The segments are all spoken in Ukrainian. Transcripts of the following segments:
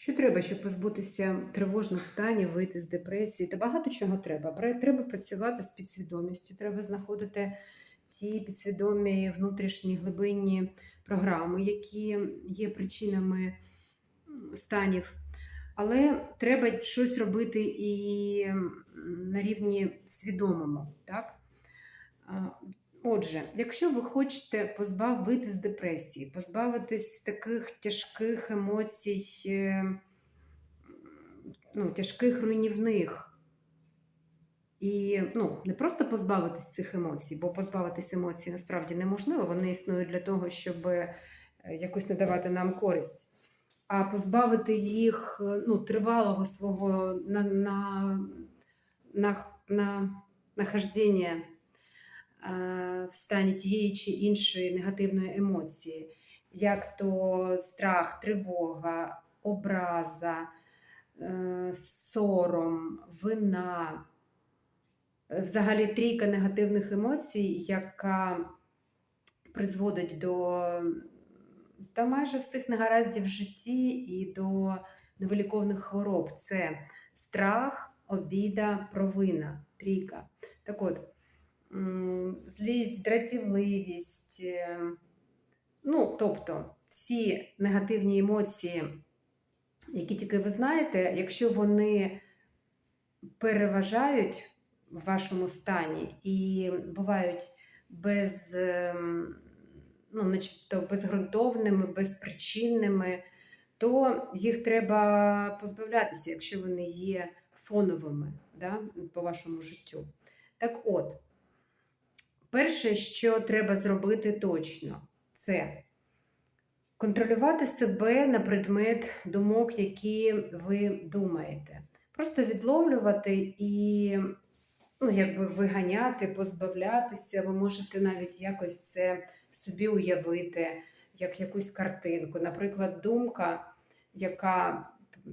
Що треба, щоб позбутися тривожних станів, вийти з депресії? Та багато чого треба. Треба працювати з підсвідомістю, треба знаходити ті підсвідомі внутрішні глибинні програми, які є причинами станів. Але треба щось робити і на рівні свідомому. Так? Отже, якщо ви хочете позбав вийти з депресії, позбавитись таких тяжких емоцій, е, ну, тяжких руйнівних, і ну, не просто позбавитись цих емоцій, бо позбавитись емоцій насправді неможливо, вони існують для того, щоб е, якось надавати нам користь. А позбавити їх е, ну, тривалого свого на, на, на, на, нахождення в стані тієї чи іншої негативної емоції, як то страх, тривога, образа, е, сором, вина, е, взагалі трійка негативних емоцій, яка призводить до та майже всіх негараздів в житті і до невиліковних хвороб. Це страх, обіда, провина, трійка. Так от, злість, дратівливість, е, ну, тобто всі негативні емоції, які тільки ви знаєте, якщо вони переважають в вашому стані і бувають без, ем, ну, начебто безґрунтовними, безпричинними, то їх треба позбавлятися, якщо вони є фоновими да, по вашому життю. Так от, перше, що треба зробити точно, це контролювати себе на предмет думок, які ви думаєте. Просто відловлювати і ну, якби виганяти, позбавлятися. Ви можете навіть якось це собі уявити, як якусь картинку. Наприклад, думка, яка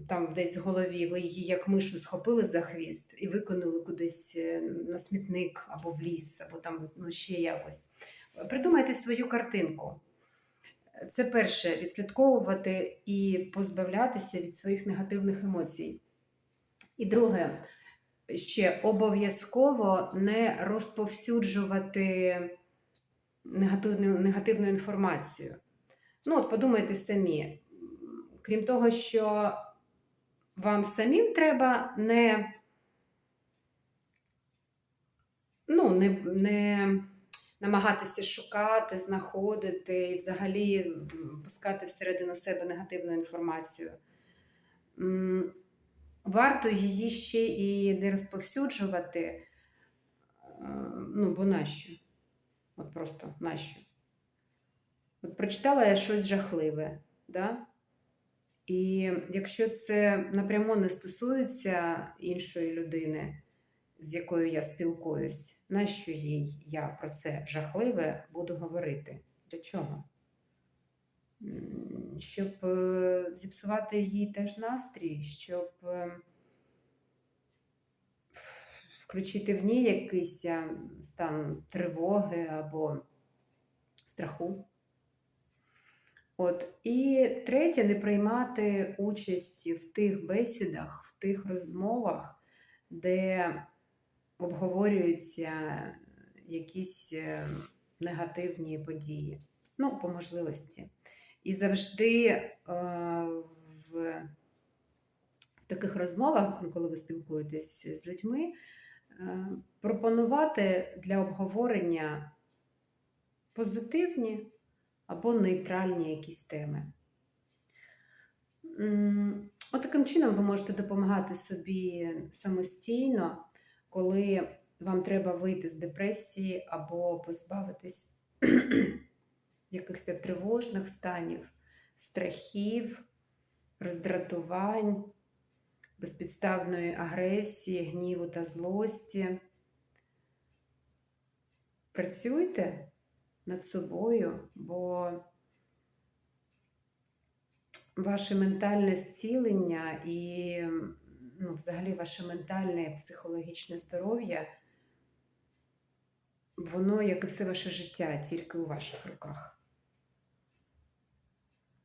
там десь в голові, ви її як мишу схопили за хвіст і викинули кудись е, на смітник або в ліс, або там ну, ще якось. Придумайте свою картинку. Це перше відслідковувати і позбавлятися від своїх негативних емоцій. І друге, ще обов'язково не розповсюджувати негативну, негативну інформацію. Ну, от подумайте самі. Крім того, що вам самим треба не, ну, не, не намагатися шукати, знаходити і взагалі пускати всередину себе негативну інформацію. Варто її ще і не розповсюджувати, е, ну, бо нащо? От просто нащо? От прочитала я щось жахливе, да? І якщо це напряму не стосується іншої людини, з якою я спілкуюсь, нащо їй я про це жахливе буду говорити? Для чого? Щоб е, зіпсувати їй теж настрій, щоб е, включити в ній якийсь е, стан тривоги або страху. От. І третє, не приймати участь в тих бесідах, в тих розмовах, де обговорюються якісь е, негативні події. Ну, по можливості. І завжди е, в, таких розмовах, ну, коли ви спілкуєтесь з людьми, е, пропонувати для обговорення позитивні або нейтральні якісь теми. М, От чином ви можете допомагати собі самостійно, коли вам треба вийти з депресії або позбавитись якихось тривожних станів, страхів, роздратувань, безпідставної агресії, гніву та злості. Працюйте над собою, бо ваше ментальне зцілення і ну, взагалі ваше ментальне і психологічне здоров'я, воно, як і все ваше життя, тільки у ваших руках.